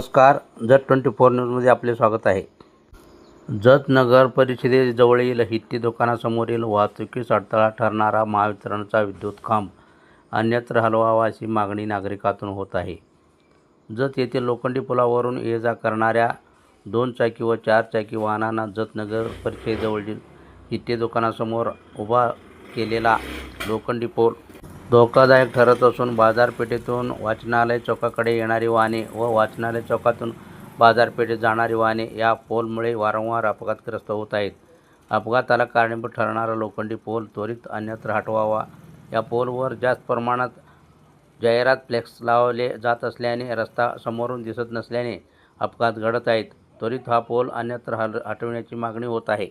नमस्कार Jat twenty four न्यूजमध्ये आपले स्वागत आहे. जत नगर परिषदेजवळील हित्ती दुकानासमोरील वाहतुकीस अडथळा ठरणारा महावितरणचा विद्युत खांब अन्यत्र हलवावा अशी मागणी नागरिकातून होत आहे. जत येथील लोखंडी पुलावरून ये जा करणाऱ्या दोन चाकी व चार चाकी वाहनांना जत नगर परिषदेजवळील हित्ती दुकानासमोर उभा केलेला लोखंडी पोल धोकादायक ठरत असून बाजारपेठेतून वाचनालय चौकाकडे येणारी वाहने व वाचनालय चौकातून बाजारपेठेत जाणारी वाहने या पोलमुळे वारंवार अपघातग्रस्त होत आहेत. अपघाताला कारणीभूत ठरणारा लोखंडी पोल त्वरित अन्यत्र हटवावा. या पोलवर जास्त प्रमाणात जाहिरात फ्लेक्स लावले जात असल्याने रस्ता समोरून दिसत नसल्याने अपघात घडत आहेत. त्वरित हा पोल अन्यत्र हल हटविण्याची मागणी होत आहे.